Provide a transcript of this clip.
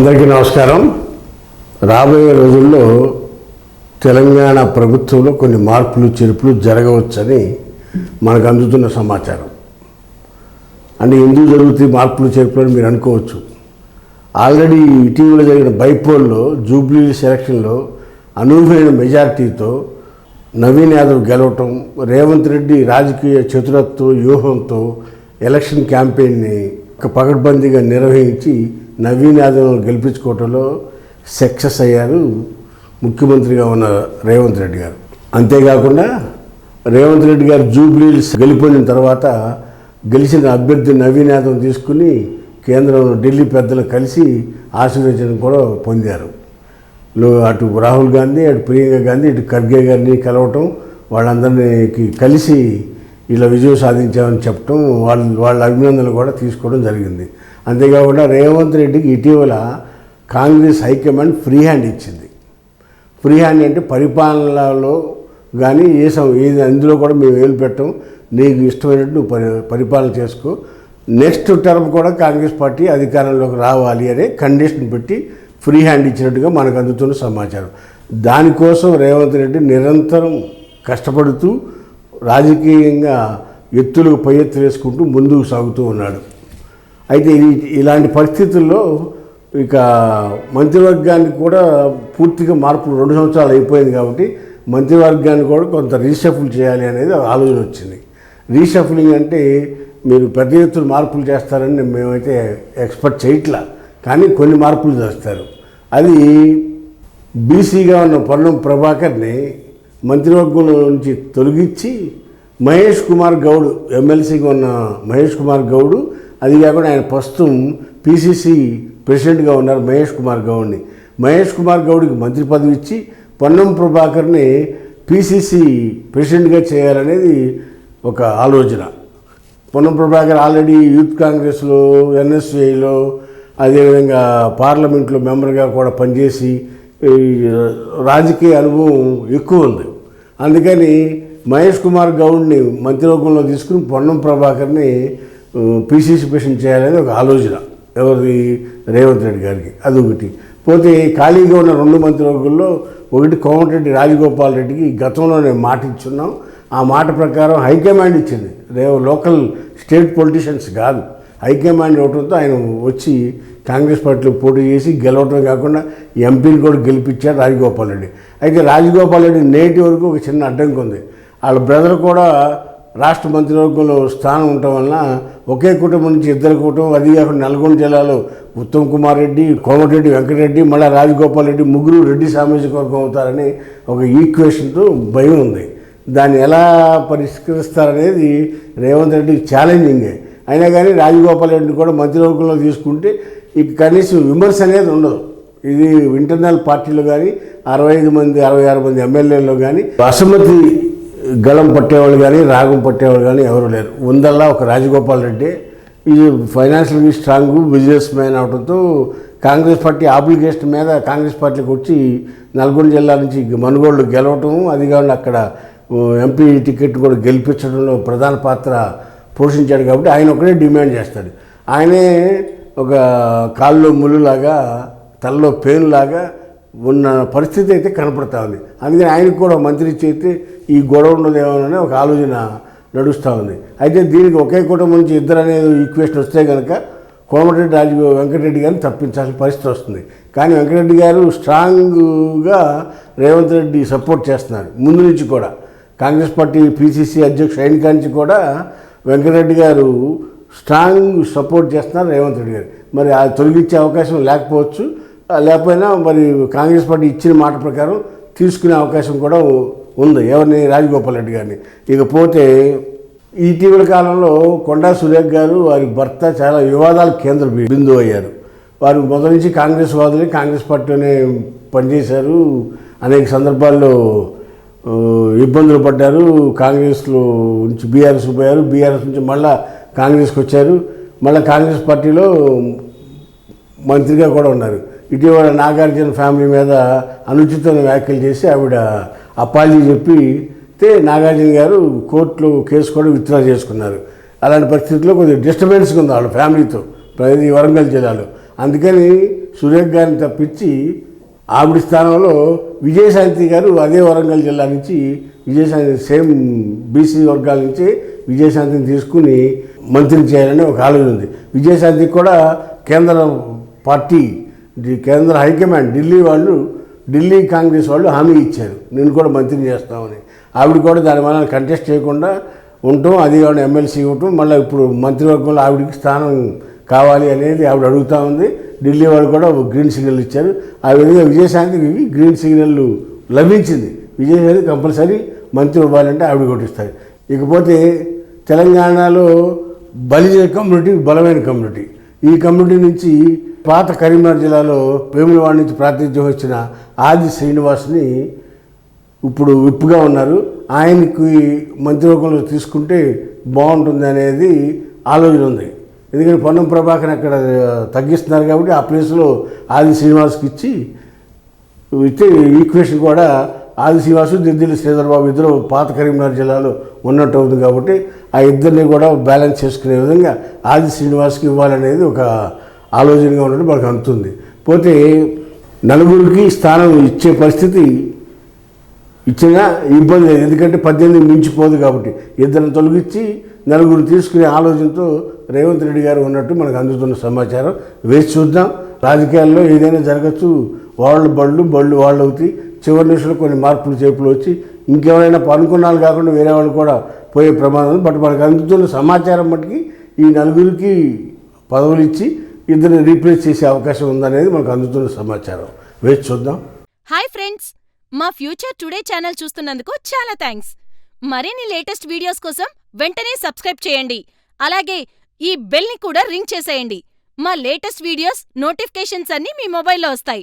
అందరికీ నమస్కారం. రాబోయే రోజుల్లో తెలంగాణ ప్రభుత్వంలో కొన్ని మార్పులు చేర్పులు జరగవచ్చని మనకు అందుతున్న సమాచారం. అంటే ఎందుకు జరుగుతాయి మార్పులు చేర్పులు అని మీరు అనుకోవచ్చు. ఆల్రెడీ ఇటీవల జరిగిన బైపోల్లో జూబ్లీ సెలక్షన్లో అనూహ్యమైన మెజారిటీతో నవీన్ యాదవ్ గెలవటం రేవంత్ రెడ్డి రాజకీయ చతురత్వ వ్యూహంతో ఎలక్షన్ క్యాంపెయిన్ని ఒక పకడ్బందీగా నిర్వహించి నవీన్ యాదవ్ను గెలిపించుకోవటంలో సక్సెస్ అయ్యారు ముఖ్యమంత్రిగా ఉన్న రేవంత్ రెడ్డి గారు. అంతేకాకుండా రేవంత్ రెడ్డి గారు జూబ్లీస్ గెలిపోయిన తర్వాత గెలిచిన అభ్యర్థి నవీన్ యాదవ్ తీసుకుని కేంద్రం ఢిల్లీ పెద్దలు కలిసి ఆశీర్వచనం కూడా పొందారు. అటు రాహుల్ గాంధీ అటు ప్రియాంక గాంధీ ఇటు ఖర్గే గారిని కలవటం వాళ్ళందరినీ కలిసి ఇలా విజయం సాధించామని చెప్పటం వాళ్ళ వాళ్ళ అభినందనలు కూడా తీసుకోవడం జరిగింది. అంతేకాకుండా రేవంత్ రెడ్డికి ఇటీవల Congress high command free hand ఇచ్చింది. ఫ్రీ హ్యాండ్ అంటే పరిపాలనలో కానీ ఏ సం ఏది అందులో కూడా మేము వేలు పెట్టాం నీకు ఇష్టమైనట్టు నువ్వు పరి పరిపాలన చేసుకో. నెక్స్ట్ టర్మ్ కూడా కాంగ్రెస్ పార్టీ అధికారంలోకి రావాలి అనే కండిషన్ పెట్టి ఫ్రీ హ్యాండ్ ఇచ్చినట్టుగా మనకు అందుతున్న సమాచారం. దానికోసం రేవంత్ రెడ్డి నిరంతరం కష్టపడుతూ రాజకీయంగా ఎత్తులకు పై ఎత్తు వేసుకుంటూ ముందుకు సాగుతూ ఉన్నాడు. అయితే ఇలాంటి పరిస్థితుల్లో ఇక మంత్రివర్గానికి కూడా పూర్తిగా మార్పులు రెండు సంవత్సరాలు అయిపోయింది కాబట్టి మంత్రివర్గాన్ని కూడా కొంత రీషఫుల్ చేయాలి అనేది ఆలోచన వచ్చింది. రీషఫులింగ్ అంటే మీరు పెద్ద ఎత్తున మార్పులు చేస్తారని మేమైతే ఎక్స్పెక్ట్ చేయట్లా కానీ కొన్ని మార్పులు చేస్తారు. అది బీసీగా ఉన్న పొన్నం ప్రభాకర్ని మంత్రివర్గంలో నుంచి తొలగించి మహేష్ కుమార్ గౌడ్ ఎమ్మెల్సీగా ఉన్న మహేష్ కుమార్ గౌడ్ అది కాకుండా ఆయన ప్రస్తుతం పీసీసీ ప్రెసిడెంట్గా ఉన్నారు మహేష్ కుమార్ గౌడ్ని. మహేష్ కుమార్ గౌడ్కి మంత్రి పదవి ఇచ్చి పొన్నం ప్రభాకర్ని పీసీసీ ప్రెసిడెంట్గా చేయాలనేది ఒక ఆలోచన. పొన్నం ప్రభాకర్ ఆల్రెడీ యూత్ కాంగ్రెస్లో ఎన్ఎస్ఏలో అదేవిధంగా పార్లమెంట్లో మెంబర్గా కూడా పనిచేసి రాజకీయ అనుభవం ఎక్కువ ఉంది. అందుకని మహేష్ కుమార్ గౌడ్ని మంత్రివర్గంలో తీసుకుని పొన్నం ప్రభాకర్ని పీసీసీ ప్రెసిడెంట్ చేయాలనేది ఒక ఆలోచన. ఎవరి రేవంత్ రెడ్డి గారికి. అదొకటి. పోతే ఖాళీగా ఉన్న రెండు మంత్రివర్గుల్లో ఒకటి కోమటిరెడ్డి రాజగోపాల్ రెడ్డికి గతంలోనే మాట ఇచ్చున్నాం. ఆ మాట ప్రకారం హైకమాండ్ ఇచ్చింది. రేవ లోకల్ స్టేట్ పొలిటీషియన్స్ కాదు. హైకమాండ్ ఇవ్వడంతో ఆయన వచ్చి కాంగ్రెస్ పార్టీలో పోటీ చేసి గెలవటం కాకుండా ఎంపీని కూడా గెలిపించారు రాజగోపాల్ రెడ్డి. అయితే రాజగోపాల్ రెడ్డి నేటి వరకు ఒక చిన్న అడ్డంకి ఉంది వాళ్ళ బ్రదర్ కూడా రాష్ట్ర మంత్రివర్గంలో స్థానం ఉండటం వలన ఒకే కుటుంబం నుంచి ఇద్దరు కుటుంబం అది కాకుండా నల్గొండ జిల్లాలో ఉత్తమ్ కుమార్ రెడ్డి కోమటిరెడ్డి వెంకటరెడ్డి మళ్ళీ రాజగోపాల్ రెడ్డి ముగ్గురు రెడ్డి సామాజిక వర్గం అవుతారని ఒక ఈక్వేషన్తో భయం ఉంది. దాన్ని ఎలా పరిష్కరిస్తారనేది రేవంత్ రెడ్డికి ఛాలెంజింగే. అయినా కానీ రాజగోపాల్ రెడ్డిని కూడా మంత్రివర్గంలో తీసుకుంటే ఇక కనీసం విమర్శ అనేది ఉండదు. ఇది ఇంటర్నల్ పార్టీలో కానీ అరవై ఐదు మంది అరవై ఆరు మంది ఎమ్మెల్యేలో కానీ అసమ్మతి గళం పట్టేవాళ్ళు కానీ రాగం పట్టేవాళ్ళు కానీ ఎవరు లేరు. ఉందల్లా ఒక రాజగోపాల్ రెడ్డి ఇది ఫైనాన్షియల్గా స్ట్రాంగ్ బిజినెస్ మ్యాన్ అవడంతో కాంగ్రెస్ పార్టీ ఆబ్లిగేషన్ మీద కాంగ్రెస్ పార్టీకి వచ్చి నల్గొండ జిల్లా నుంచి మనుగోళ్ళు గెలవటం అది కాకుండా అక్కడ ఎంపీ టికెట్ కూడా గెలిపించడంలో ప్రధాన పాత్ర పోషించాడు కాబట్టి ఆయన ఒకటే డిమాండ్ చేస్తాడు. ఆయనే ఒక కాల్లో ముళ్ళులాగా తలలో పేనులాగా ఉన్న పరిస్థితి అయితే కనపడతా ఉంది. అందుకని ఆయనకు కూడా మంత్రి చేస్తే ఈ గొడవ ఉండదేమోనని ఒక ఆలోచన నడుస్తూ ఉంది. అయితే దీనికి ఒకే కుటుంబం నుంచి ఇద్దరు అనేది ఈక్వేషన్ వస్తే కనుక కోమటిరెడ్డి రాజు వెంకటరెడ్డి గారిని తప్పించాల్సిన పరిస్థితి వస్తుంది. కానీ వెంకటరెడ్డి గారు స్ట్రాంగ్గా రేవంత్ రెడ్డి సపోర్ట్ చేస్తున్నారు ముందు నుంచి కూడా. కాంగ్రెస్ పార్టీ పీసీసీ అధ్యక్షుడు అయిన కాంచి కూడా వెంకటరెడ్డి గారు స్ట్రాంగ్ సపోర్ట్ చేస్తున్నారు రేవంత్ రెడ్డి గారు. మరి అది తొలగించే అవకాశం లేకపోవచ్చు. లేకపోయినా మరి కాంగ్రెస్ పార్టీ ఇచ్చిన మాట ప్రకారం తీసుకునే అవకాశం కూడా ఉంది. ఎవరిని? రాజగోపాల్ రెడ్డి గారిని. ఇకపోతే ఇటీవల కాలంలో కొండా సురేఖ్ గారు వారి భర్త చాలా వివాదాల కేంద్ర బిందువు అయ్యారు. వారు మొదటి నుంచి కాంగ్రెస్ వాదులే కాంగ్రెస్ పార్టీలోనే పనిచేశారు. అనేక సందర్భాల్లో ఇబ్బందులు పడ్డారు. కాంగ్రెస్లో నుంచి బీఆర్ఎస్ పోయారు. బీఆర్ఎస్ నుంచి మళ్ళా కాంగ్రెస్కి వచ్చారు. మళ్ళీ కాంగ్రెస్ పార్టీలో మంత్రిగా కూడా ఉన్నారు. ఇటీవల నాగార్జున ఫ్యామిలీ మీద అనుచితమైన వ్యాఖ్యలు చేసి ఆవిడ అపాలజీ చెప్పి తే నాగార్జున గారు కోర్టులో కేసు కూడా విత్డ్రా చేసుకున్నారు. అలాంటి పరిస్థితుల్లో కొంచెం డిస్టర్బెన్స్గా ఉంది వాళ్ళ ఫ్యామిలీతో ప్రతి వరంగల్ జిల్లాలో. అందుకని సురేఖ గారిని తప్పించి ఆవిడ స్థానంలో విజయశాంతి గారు అదే వరంగల్ జిల్లా నుంచి విజయశాంతి సేమ్ బీసీ వర్గాల నుంచి విజయశాంతిని తీసుకుని మంత్రి చేయాలని ఒక ఆలోచన ఉంది. విజయశాంతికి కూడా కేంద్ర పార్టీ కేంద్ర హైకమాండ్ ఢిల్లీ వాళ్ళు ఢిల్లీ కాంగ్రెస్ వాళ్ళు హామీ ఇచ్చారు. నేను కూడా మంత్రిని చేస్తామని. ఆవిడ కూడా దాని వల్ల కంటెస్ట్ చేయకుండా ఉండటం అది కాకుండా ఎమ్మెల్సీ ఇవ్వటం మళ్ళీ ఇప్పుడు మంత్రివర్గంలో ఆవిడకి స్థానం కావాలి అనేది ఆవిడ అడుగుతా ఉంది. ఢిల్లీ వాళ్ళు కూడా ఒక గ్రీన్ సిగ్నల్ ఇచ్చారు. ఆ విధంగా విజయశాంతికి గ్రీన్ సిగ్నల్ లభించింది. విజయశాంతి కంపల్సరీ మంత్రి ఇవ్వాలంటే ఆవిడ కొట్టిస్తారు ఇకపోతే తెలంగాణలో బలిజ కమ్యూనిటీ బలమైన కమ్యూనిటీ. ఈ కమ్యూనిటీ నుంచి పాత కరీంనగర్ జిల్లాలో వేములవాడ నుంచి ప్రాతినిధ్యం వచ్చిన ఆది శ్రీనివాస్ని ఇప్పుడు విప్పుగా ఉన్నారు. ఆయనకి మంత్రివర్గంలో తీసుకుంటే బాగుంటుంది అనేది ఆలోచన ఉంది. ఎందుకంటే పొన్నం ప్రభాకర్ అక్కడ తగ్గిస్తున్నారు కాబట్టి ఆ ప్లేస్లో ఆది శ్రీనివాస్కి ఇచ్చి ఇచ్చే ఈక్వేషన్ కూడా ఆది శ్రీనివాసు దిద్దిల్లి శ్రీధర్బాబు ఇద్దరు పాత కరీంనగర్ జిల్లాలో ఉన్నట్టు అవుతుంది కాబట్టి ఆ ఇద్దరిని కూడా బ్యాలెన్స్ చేసుకునే విధంగా ఆది శ్రీనివాస్కి ఇవ్వాలనేది ఒక ఆలోచనగా ఉన్నట్టు మనకు అందుతుంది. పోతే నలుగురికి స్థానం ఇచ్చే పరిస్థితి ఇచ్చినా ఇబ్బంది లేదు. ఎందుకంటే పద్దెనిమిది మించిపోదు కాబట్టి ఇద్దరిని తొలగించి నలుగురు తీసుకునే ఆలోచనతో రేవంత్ రెడ్డి గారు ఉన్నట్టు మనకు అందుతున్న సమాచారం. వేసి చూద్దాం. రాజకీయాల్లో ఏదైనా జరగచ్చు. వాళ్ళు బళ్ళు బళ్ళు వాళ్ళు అవుతాయి. చివరి నిమిషంలో కొన్ని మార్పులు చేపులు వచ్చి ఇంకెవరైనా అనుకున్నాలు కాకుండా వేరే వాళ్ళు కూడా పోయే ప్రమాదం బట్ మనకు అందుతున్న సమాచారం మట్టుకి ఈ నలుగురికి పదవులు ఇచ్చి ఇద్దరిని రీప్లేస్ చేసే అవకాశం ఉందనేది మనకు అందుతున్న సమాచారం. వేచి చూద్దాం. హాయ్ ఫ్రెండ్స్ మా ఫ్యూచర్ టుడే ఛానల్ చూస్తున్నందుకు చాలా థ్యాంక్స్. మరిన్ని లేటెస్ట్ వీడియోస్ కోసం వెంటనే సబ్స్క్రైబ్ చేయండి. అలాగే ఈ బెల్ని కూడా రింగ్ చేసేయండి. మా లేటెస్ట్ వీడియోస్ నోటిఫికేషన్స్ అన్నీ మీ మొబైల్లో వస్తాయి.